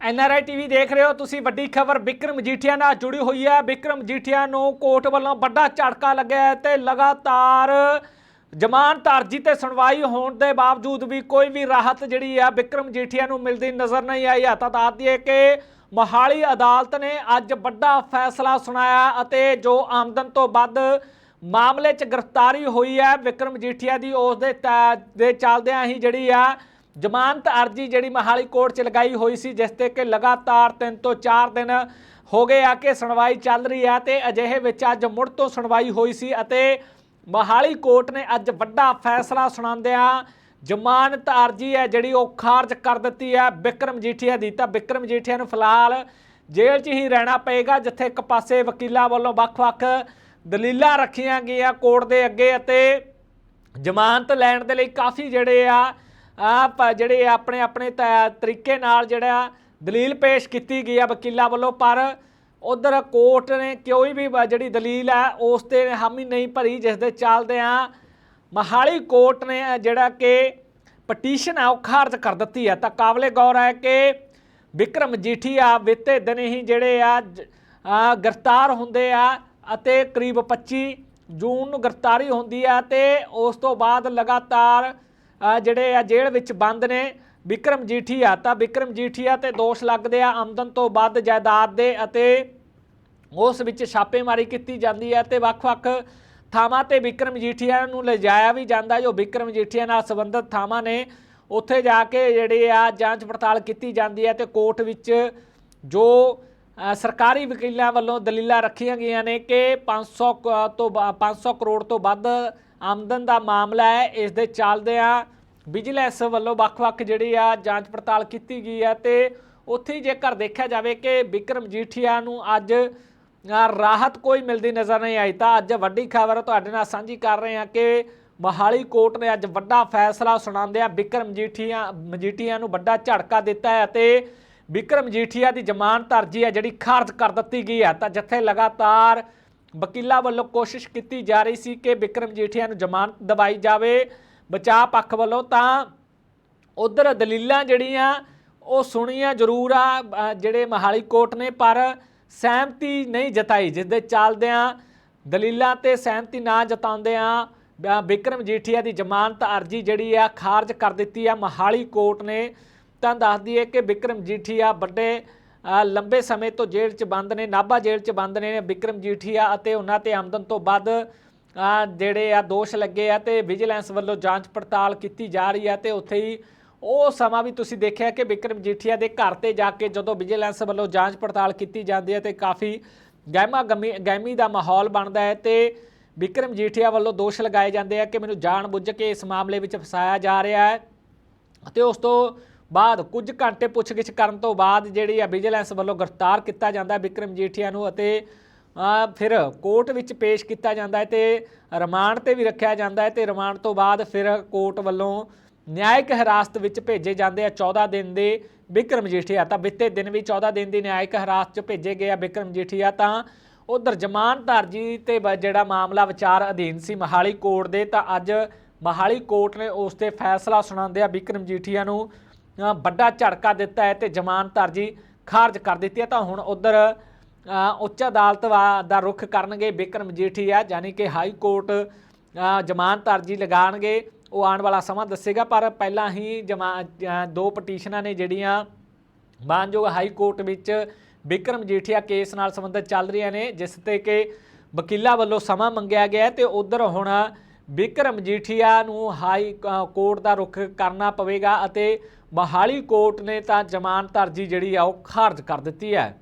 NRI TV ਦੇਖ ਰਹੇ ਹੋ ਤੁਸੀਂ ਵੱਡੀ ਖਬਰ। ਵਿਕਰਮ ਮਜੀਠੀਆ ਨਾਲ ਜੁੜੀ ਹੋਈ ਹੈ। ਵਿਕਰਮ ਮਜੀਠੀਆ ਨੂੰ ਕੋਰਟ ਵੱਲੋਂ ਵੱਡਾ ਝਟਕਾ ਲੱਗਿਆ ਹੈ ਤੇ ਲਗਾਤਾਰ ਜ਼ਮਾਨਤ ਅਰਜੀ ਤੇ ਸੁਣਵਾਈ ਹੋਣ ਦੇ ਬਾਵਜੂਦ ਵੀ ਕੋਈ ਵੀ ਰਾਹਤ ਜਿਹੜੀ ਆ ਵਿਕਰਮ ਮਜੀਠੀਆ ਨੂੰ ਮਿਲਦੀ ਨਜ਼ਰ ਨਹੀਂ ਆਈ। ਆ ਤਾਂ ਦੱਸ ਦਈਏ ਕਿ ਮੋਹਾਲੀ ਅਦਾਲਤ ਨੇ ਅੱਜ ਵੱਡਾ ਫੈਸਲਾ ਸੁਣਾਇਆ ਅਤੇ ਜੋ ਆਮਦਨ ਤੋਂ ਵੱਧ ਮਾਮਲੇ 'ਚ ਗ੍ਰਿਫਤਾਰੀ ਹੋਈ ਹੈ। ਵਿਕਰਮ ਮਜੀਠੀਆ ਦੀ ਉਸ ਦੇ ਤੈ- ਦੇ ਚੱਲਦਿਆਂ ਹੀ ਜਿਹੜੀ ਆ ਜ਼ਮਾਨਤ ਅਰਜੀ ਜਿਹੜੀ ਮਹਾਲੀ ਕੋਰਟ 'ਚ ਲਗਾਈ ਹੋਈ ਸੀ, ਜਿਸ ਤੇ ਕਿ ਲਗਾਤਾਰ 3 ਤੋਂ 4 ਦਿਨ ਹੋ ਗਏ ਆ ਕਿ ਸੁਣਵਾਈ ਚੱਲ ਰਹੀ ਹੈ ਤੇ ਅਜਿਹੇ ਵਿੱਚ ਅੱਜ ਮੁੜ ਤੋਂ ਸੁਣਵਾਈ ਹੋਈ ਸੀ ਅਤੇ ਮਹਾਲੀ ਕੋਰਟ ਨੇ ਅੱਜ ਵੱਡਾ ਫੈਸਲਾ ਸੁਣਾਉਂਦਿਆਂ ਜ਼ਮਾਨਤ ਅਰਜੀ ਹੈ ਜਿਹੜੀ ਉਹ ਖਾਰਜ ਕਰ ਦਿੱਤੀ ਹੈ। ਵਿਕਰਮ ਜੀਠੀਆ ਦੀ ਤਾਂ ਵਿਕਰਮ ਜੀਠੀਆ ਨੂੰ ਫਿਲਹਾਲ ਜੇਲ੍ਹ 'ਚ ਹੀ ਰਹਿਣਾ ਪਏਗਾ, ਜਿੱਥੇ ਇੱਕ ਪਾਸੇ ਵਕੀਲਾਂ ਵੱਲੋਂ ਵੱਖ-ਵੱਖ ਦਲੀਲਾਂ ਰੱਖੀਆਂ ਗਈਆਂ ਕੋਰਟ ਦੇ ਅੱਗੇ ਅਤੇ ਜ਼ਮਾਨਤ ਲੈਣ ਦੇ ਲਈ ਕਾਫੀ ਜਿਹੜੇ ਆ ਆਪ ਜਿਹੜੇ ਆਪਣੇ ਆਪਣੇ ਤ- ਤਰੀਕੇ ਨਾਲ ਜਿਹੜਾ ਦਲੀਲ ਪੇਸ਼ ਕੀਤੀ ਗਈ ਆ ਵਕੀਲਾਂ ਵੱਲੋਂ, ਪਰ ਉਧਰ ਕੋਰਟ ਨੇ ਕੋਈ ਵੀ ਜਿਹੜੀ ਦਲੀਲ ਹੈ ਉਸ ਤੇ ਹਾਮੀ ਨਹੀਂ ਭਰੀ ਜਿਸ ਦੇ ਚੱਲਦੇ ਆ ਮਹਾਲੀ ਕੋਰਟ ਨੇ ਜਿਹੜਾ ਕਿ ਪਟੀਸ਼ਨ ਹੈ ਉਹ ਖਾਰਜ ਕਰ ਦਿੱਤੀ ਹੈ ਤਾਂ ਕਾਬਲੇ ਗੌਰ ਹੈ ਕਿ ਵਿਕਰਮ ਜੀਠੀਆ ਬੀਤੇ ਦਿਨ ਹੀ ਜਿਹੜੇ ਆ, ਜ- ਗ੍ਰਿਫਤਾਰ ਹੁੰਦੇ ਆ ਅਤੇ ਕਰੀਬ 25 ਜੂਨ ਨੂੰ ਗ੍ਰਿਫਤਾਰੀ ਹੁੰਦੀ ਆ ਤੇ ਉਸ ਤੋਂ ਬਾਅਦ ਲਗਾਤਾਰ ਜਿਹੜੇ ਆ ਜੇਲ੍ਹ ਵਿੱਚ ਬੰਦ ਨੇ, ਵਿਕਰਮ ਜੀਠੀਆ ਤਾਂ ਵਿਕਰਮ ਜੀਠੀਆ ਤੇ ਦੋਸ਼ ਲੱਗਦੇ ਆ ਆਮਦਨ ਤੋਂ ਵੱਧ ਜਾਇਦਾਦ ਦੇ ਅਤੇ ਉਸ ਵਿੱਚ ਛਾਪੇਮਾਰੀ ਕੀਤੀ ਜਾਂਦੀ ਹੈ ਤੇ ਵੱਖ-ਵੱਖ ਥਾਵਾਂ ਤੇ ਵਿਕਰਮ ਜੀਠੀਆ ਨੂੰ ਲਿਜਾਇਆ ਵੀ ਜਾਂਦਾ ਜੋ ਵਿਕਰਮ ਜੀਠੀਆ ਨਾਲ ਸੰਬੰਧਿਤ ਥਾਵਾਂ ਨੇ, ਉੱਥੇ ਜਾ ਕੇ ਜਿਹੜੇ ਆ ਜਾਂਚ ਪੜਤਾਲ ਕੀਤੀ ਜਾਂਦੀ ਹੈ ਤੇ ਕੋਰਟ ਵਿੱਚ ਜੋ ਸਰਕਾਰੀ ਵਕੀਲਾਂ ਵੱਲੋਂ ਦਲੀਲਾਂ ਰੱਖੀਆਂ ਗਈਆਂ ਨੇ ਕਿ 500 ਕ- ਤੋਂ ਬ- 500 ਕਰੋੜ ਤੋਂ ਵੱਧ ਆਮਦਨ ਦਾ ਮਾਮਲਾ ਹੈ। ਇਸ ਦੇ ਚੱਲਦਿਆਂ ਵਿਜੀਲੈਂਸ ਵੱਲੋਂ ਵੱਖ-ਵੱਖ ਜਿਹੜੀ ਆ ਜਾਂਚ ਪੜਤਾਲ ਕੀਤੀ ਗਈ ਹੈ ਤੇ ਉੱਥੇ ਜੇਕਰ ਦੇਖਿਆ ਜਾਵੇ ਕਿ ਵਿਕਰਮ ਜੀਠੀਆ ਨੂੰ ਅੱਜ ਰਾਹਤ ਕੋਈ ਮਿਲਦੀ ਨਜ਼ਰ ਨਹੀਂ ਆਈ, ਤਾਂ ਅੱਜ ਵੱਡੀ ਖਬਰ ਤੁਹਾਡੇ ਨਾਲ ਸਾਂਝੀ ਕਰ ਰਹੇ ਹਾਂ ਕਿ ਮੋਹਾਲੀ ਕੋਰਟ ਨੇ ਅੱਜ ਵੱਡਾ ਫੈਸਲਾ ਸੁਣਾਉਂਦਿਆਂ ਵਿਕਰਮ ਜੀਠੀਆ ਮਜੀਠੀਆ ਨੂੰ ਵੱਡਾ ਝਟਕਾ ਦਿੱਤਾ ਹੈ ਅਤੇ ਵਿਕਰਮ ਜੀਠੀਆ ਦੀ ਜ਼ਮਾਨਤ ਅਰਜੀ ਹੈ ਜਿਹੜੀ ਖਾਰਜ ਕਰ ਦਿੱਤੀ ਗਈ ਹੈ। ਤਾਂ ਜਿੱਥੇ ਲਗਾਤਾਰ ਵਕੀਲਾਂ ਵੱਲੋਂ ਕੋਸ਼ਿਸ਼ ਕੀਤੀ ਜਾ ਰਹੀ ਸੀ ਕਿ ਵਿਕਰਮ ਜੀਠੀਆ ਨੂੰ ਜ਼ਮਾਨਤ ਦਿਵਾਈ ਜਾਵੇ ਬਚਾਅ ਪੱਖ ਵੱਲੋਂ ਤਾਂ ਉਧਰ ਦਲੀਲਾਂ ਜਿਹੜੀਆਂ ਉਹ ਸੁਣੀਆਂ ਜ਼ਰੂਰ ਆ ਜਿਹੜੇ ਮਹਾਲੀ ਕੋਰਟ ਨੇ ਪਰ ਸਹਿਮਤੀ ਨਹੀਂ ਜਤਾਈ ਜਿਸ ਦੇ ਚੱਲਦਿਆਂ ਦਲੀਲਾਂ ਤੇ ਸਹਿਮਤੀ ਨਾ ਜਤਾਉਂਦਿਆਂ ਅ, ਵਿਕਰਮ ਜੀਠੀਆ ਦੀ ਜ਼ਮਾਨਤ ਅਰਜੀ ਜਿਹੜੀ ਆ ਖਾਰਜ ਕਰ ਦਿੱਤੀ ਆ। ਮਹਾਲੀ ਕੋਰਟ ਨੇ ਤਾਂ ਦੱਸਦੀ ਹੈ ਕਿ ਵਿਕਰਮ ਜੀਠੀਆ ਵੱਡੇ ਲੰਬੇ ਸਮੇਂ ਤੋਂ ਜੇਲ੍ਹ 'ਚ ਬੰਦ ਨੇ, ਨਾਭਾ ਜੇਲ੍ਹ 'ਚ ਬੰਦ ਨੇ ਵਿਕਰਮ ਜੀਠੀਆ ਅਤੇ ਉਹਨਾਂ ਤੇ ਆਮਦਨ ਤੋਂ ਵੱਧ ਜਿਹੜੇ ਆ ਦੋਸ਼ ਲੱਗੇ ਆ ਤੇ ਵਿਜੀਲੈਂਸ ਵੱਲੋਂ ਜਾਂਚ ਪੜਤਾਲ ਕੀਤੀ ਜਾ ਰਹੀ ਹੈ ਤੇ ਉੱਥੇ ਹੀ ਉਹ ਸਮਾਂ ਵੀ ਤੁਸੀਂ ਦੇਖਿਆ ਕਿ ਵਿਕਰਮ ਜੀਠੀਆ ਦੇ ਘਰ ਤੇ ਜਾ ਕੇ ਜਦੋਂ ਵਿਜੀਲੈਂਸ ਵੱਲੋਂ ਜਾਂਚ ਪੜਤਾਲ ਕੀਤੀ ਜਾਂਦੀ ਹੈ ਤੇ ਕਾਫੀ ਗਹਿਮਾ ਗਮੀ, ਗਹਿਮੀ ਦਾ ਮਾਹੌਲ ਬਣਦਾ ਹੈ ਤੇ ਵਿਕਰਮ ਜੀਠੀਆ ਵੱਲੋਂ ਦੋਸ਼ ਲਗਾਏ ਜਾਂਦੇ ਆ ਕਿ ਮੈਨੂੰ ਜਾਣ ਬੁੱਝ ਕੇ ਇਸ ਮਾਮਲੇ ਵਿੱਚ ਫਸਾਇਆ ਜਾ ਰਿਹਾ ਹੈ। ਅਤੇ ਉਸ ਤੋਂ ਬਾਅਦ ਕੁਝ ਘੰਟੇ ਪੁੱਛਗਿੱਛ ਕਰਨ ਤੋਂ ਬਾਅਦ ਜਿਹੜੀ ਆ ਵਿਜੀਲੈਂਸ ਵੱਲੋਂ ਗ੍ਰਿਫਤਾਰ ਕੀਤਾ ਜਾਂਦਾ ਹੈ ਵਿਕਰਮ ਜੀਠੀਆ ਨੂੰ ਅਤੇ ਫਿਰ ਕੋਰਟ ਵਿੱਚ ਪੇਸ਼ ਕੀਤਾ ਜਾਂਦਾ ਹੈ ਤੇ ਰਿਮਾਂਡ ਤੇ ਵੀ ਰੱਖਿਆ ਜਾਂਦਾ ਹੈ ਤੇ ਰਿਮਾਂਡ ਤੋਂ ਬਾਅਦ ਫਿਰ ਕੋਰਟ ਵੱਲੋਂ ਨਿਆਇਕ ਹਿਰਾਸਤ ਵਿੱਚ ਭੇਜੇ ਜਾਂਦੇ ਆ 14 ਦਿਨ ਦੇ ਵਿਕਰਮ ਜੀਠੀਆ। ਤਾਂ ਬੀਤੇ ਦਿਨ ਵੀ 14 ਦਿਨ ਦੀ ਨਿਆਇਕ ਹਿਰਾਸਤ 'ਚ ਭੇਜੇ ਗਏ ਆ ਵਿਕਰਮ ਜੀਠੀਆ। ਤਾਂ ਉਧਰ ਜ਼ਮਾਨਤ ਅਰਜੀ ਤੇ ਜਿਹੜਾ ਮਾਮਲਾ ਵਿਚਾਰ ਅਧੀਨ ਸੀ ਮਹਾਲੀ ਕੋਰਟ ਦੇ, ਤਾਂ ਅੱਜ ਮਹਾਲੀ ਕੋਰਟ ਨੇ ਉਸ ਤੇ ਫੈਸਲਾ ਸੁਣਾਉਂਦੇ ਆ ਵਿਕਰਮ ਜੀਠੀਆ ਨੂੰ। ਵੱਡਾ ਝਟਕਾ ਦਿੱਤਾ ਹੈ ਤੇ ਜ਼ਮਾਨਤ ਅਰਜੀ ਖਾਰਜ ਕਰ ਦਿੱਤੀ ਹੈ। ਤਾਂ ਹੁਣ ਉਧਰ ਉੱਚ ਅਦਾਲਤ ਵਾ- ਦਾ ਰੁਖ ਕਰਨਗੇ ਵਿਕਰਮ ਜੀਠੀਆ ਯਾਨੀ ਕਿ ਹਾਈ ਕੋਰਟ ਅ, ਜ਼ਮਾਨਤ ਅਰਜੀ ਲਗਾਣਗੇ। ਉਹ ਆਉਣ ਵਾਲਾ ਸਮਾਂ ਦੱਸੇਗਾ ਪਰ ਪਹਿਲਾਂ ਹੀ ਜਮਾ ਦੋ ਪਟੀਸ਼ਨਾਂ ਨੇ ਜਿਹੜੀਆਂ ਮਾਨਯੋਗ ਹਾਈ ਕੋਰਟ ਵਿੱਚ ਬਿਕਰਮ ਜੀਠੀਆ ਕੇਸ ਨਾਲ ਸੰਬੰਧਿਤ ਚੱਲ ਰਹੀਆਂ ਨੇ ਜਿਸ ਤੇ ਕਿ ਵਕੀਲਾਂ ਵੱਲੋਂ ਸਮਾਂ ਮੰਗਿਆ ਗਿਆ ਹੈ ਤੇ ਉਧਰ ਹੁਣ ਵਿਕਰਮ ਜੀਠੀਆ ਨੂੰ ਹਾਈ ਕੋਰਟ ਦਾ ਰੁਖ ਕਰਨਾ ਪਵੇਗਾ ਅਤੇ ਮਹਾਲੀ ਕੋਰਟ ਨੇ ਤਾਂ ਜ਼ਮਾਨਤ ਅਰਜੀ ਜਿਹੜੀ ਆ ਉਹ ਖਾਰਜ ਕਰ ਦਿੱਤੀ ਹੈ।